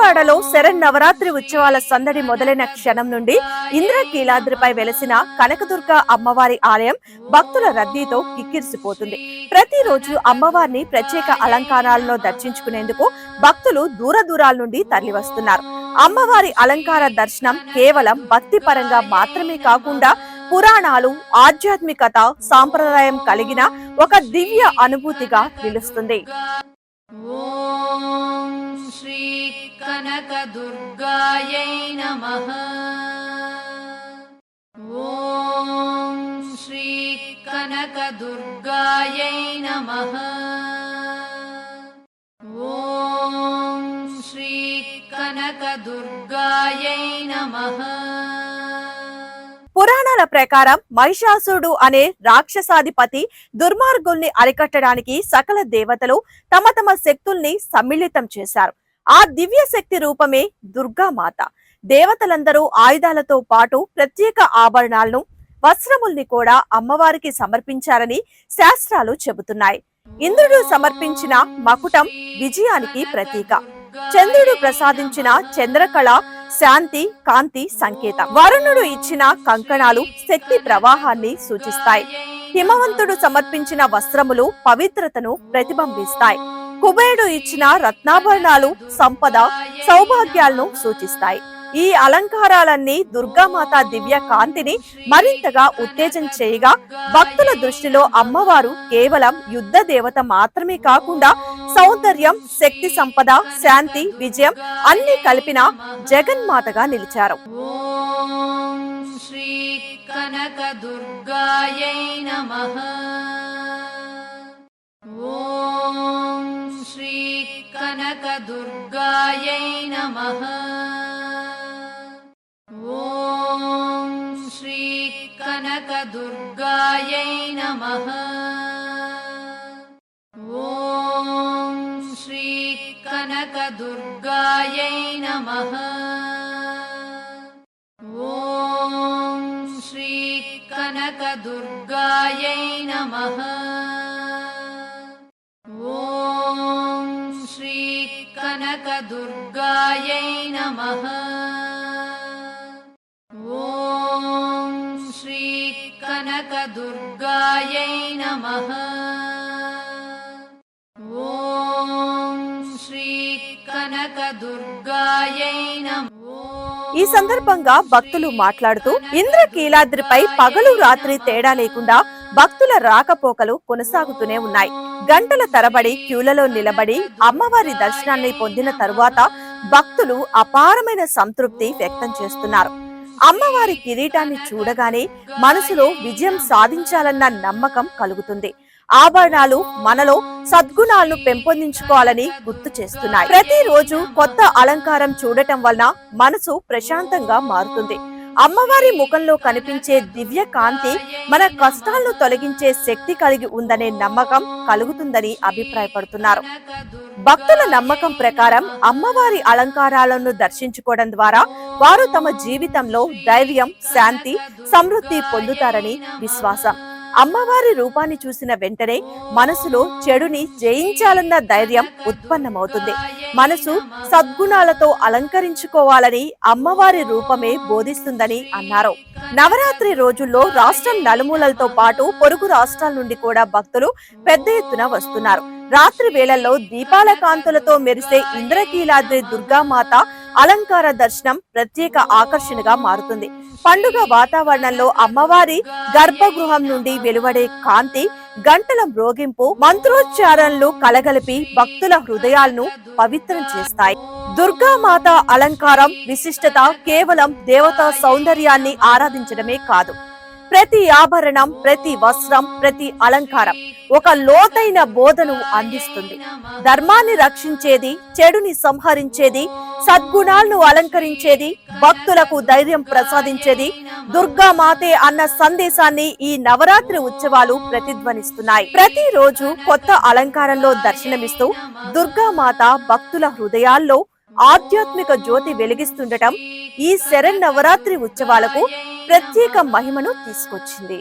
విజయవాడలో శరణ్ నవరాత్రి ఉత్సవాల సందడి మొదలైన క్షణం నుండి ఇంద్రకీలాద్రిపై వెలసిన కనకదుర్గ అమ్మవారి ఆలయం భక్తుల రద్దీతో కిక్కిరిసిపోతుంది. ప్రతిరోజు అమ్మవారిని ప్రత్యేక అలంకారాలలో దర్శించుకునేందుకు భక్తులు దూర దూరాల నుండి తరలివస్తున్నారు. అమ్మవారి అలంకార దర్శనం కేవలం భక్తి పరంగా మాత్రమే కాకుండా పురాణాలు ఆధ్యాత్మికత సాంప్రదాయం కలిగిన ఒక దివ్య అనుభూతిగా నిలుస్తుంది. ॐ श्रीकनकदुर्गायै नमः। ॐ श्रीकनकदुर्गायै नमः। ॐ श्रीकनकदुर्गायै नमः। పురాణాల ప్రకారం మహిషాసుడు అనే రాక్షసాధిపతి దుర్మార్గుల్ని అరికట్టడానికి సకల దేవతలు తమ తమ శక్తుల్ని సమ్మిళితం చేశారు. ఆ దివ్య శక్తి రూపమే దుర్గామాత. దేవతలందరూ ఆయుధాలతో పాటు ప్రత్యేక ఆభరణాలను వస్త్రముల్ని కూడా అమ్మవారికి సమర్పించారని శాస్త్రాలు చెబుతున్నాయి. ఇంద్రుడు సమర్పించిన మకుటం విజయానికి ప్రతీక. చంద్రుడు ప్రసాదించిన చంద్రకళ శాంతి కాంతి సంకేతం. వరుణుడు ఇచ్చిన కంకణాలు శక్తి ప్రవాహాన్ని సూచిస్తాయి. హిమవంతుడు సమర్పించిన వస్త్రములు పవిత్రతను ప్రతిబింబిస్తాయి. కుబేరుడు ఇచ్చిన రత్నాభరణాలు సంపద సౌభాగ్యాలను సూచిస్తాయి. ఈ అలంకారాలన్నీ దుర్గామాత దివ్య కాంతిని మరింతగా ఉత్తేజం చేయగా భక్తుల దృష్టిలో అమ్మవారు కేవలం యుద్ధ దేవత మాత్రమే కాకుండా సౌందర్యం శక్తి సంపద శాంతి విజయం అన్ని కలిపిన జగన్మాతగా నిలిచారు ॐ श्री कनकदुर्गायै नमः ॐ श्री कनकदुर्गायै नमः कनकदुर्गायै नमः। ॐ श्री कनकदुर्गायै नमः। ॐ श्री कनकदुर्गायै नमः। ॐ श्री कनकदुर्गायै नमः కనకదుర్గాయై నమ ఈ సందర్భంగా భక్తులు మాట్లాడుతూ ఇంద్రకీలాద్రిపై పగలు రాత్రి తేడా లేకుండా భక్తుల రాకపోకలు కొనసాగుతూనే ఉన్నాయి. గంటల తరబడి క్యూలలో నిలబడి అమ్మవారి దర్శనాన్ని పొందిన తరువాత భక్తులు అపారమైన సంతృప్తి వ్యక్తం చేస్తున్నారు. అమ్మవారి కిరీటాన్ని చూడగానే మనసులో విజయం సాధించాలన్న నమ్మకం కలుగుతుంది. ఆభరణాలు మనలో సద్గుణాలను పెంపొందించుకోవాలని గుర్తు చేస్తున్నాయి. ప్రతిరోజు కొత్త అలంకారం చూడటం వలన మనసు ప్రశాంతంగా మారుతుంది. అమ్మవారి ముఖంలో కనిపించే దివ్య కాంతి మన కష్టాలను తొలగించే శక్తి కలిగి ఉందనే నమ్మకం కలుగుతుందని అభిప్రాయపడుతున్నారు. భక్తుల నమ్మకం ప్రకారం అమ్మవారి అలంకారాలను దర్శించుకోవడం ద్వారా వారు తమ జీవితంలో ధైర్యం శాంతి సమృద్ధి పొందుతారని విశ్వాసం. అమ్మవారి రూపాన్ని చూసిన వెంటనే మనసులో చెడుని జయించాలన్న ధైర్యం ఉత్పన్నమవుతుంది. మనసు సద్గుణాలతో అలంకరించుకోవాలని అమ్మవారి రూపమే బోధిస్తుందని అన్నారు. నవరాత్రి రోజుల్లో రాష్ట్రం నలుమూలలతో పాటు పొరుగు రాష్ట్రాల నుండి కూడా భక్తులు పెద్ద ఎత్తున వస్తున్నారు. రాత్రి వేళల్లో దీపాల కాంతులతో మెరిసే ఇంద్రకీలాద్రి దుర్గామాత అలంకార దర్శనం ప్రత్యేక ఆకర్షణగా మారుతుంది. పండుగ వాతావరణంలో అమ్మవారి గర్భగృహం నుండి వెలువడే కాంతి గంటల మ్రోగింపు మంత్రోచ్చారణలు కలగలిపి భక్తుల హృదయాలను పవిత్రం చేస్తాయి. దుర్గామాత అలంకారం విశిష్టత కేవలం దేవతా సౌందర్యాన్ని ఆరాధించడమే కాదు. ప్రతి ఆభరణం ప్రతి వస్త్రం ప్రతి అలంకారం ఒక లోతైన బోధను అందిస్తుంది. ధర్మాన్ని రక్షించేది చెడుని సంహరించేది సద్గుణాలను అలంకరించేది భక్తులకు ధైర్యం ప్రసాదించేది దుర్గామాతే అన్న సందేశాన్ని ఈ నవరాత్రి ఉత్సవాలు ప్రతిధ్వనిస్తున్నాయి. ప్రతిరోజు కొత్త అలంకారంలో దర్శనమిస్తూ దుర్గామాత భక్తుల హృదయాల్లో ఆధ్యాత్మిక జ్యోతి వెలిగిస్తుండటం ఈ శరణ్ నవరాత్రి ఉత్సవాలకు ప్రత్యేక మహిమను తీసుకొచ్చింది.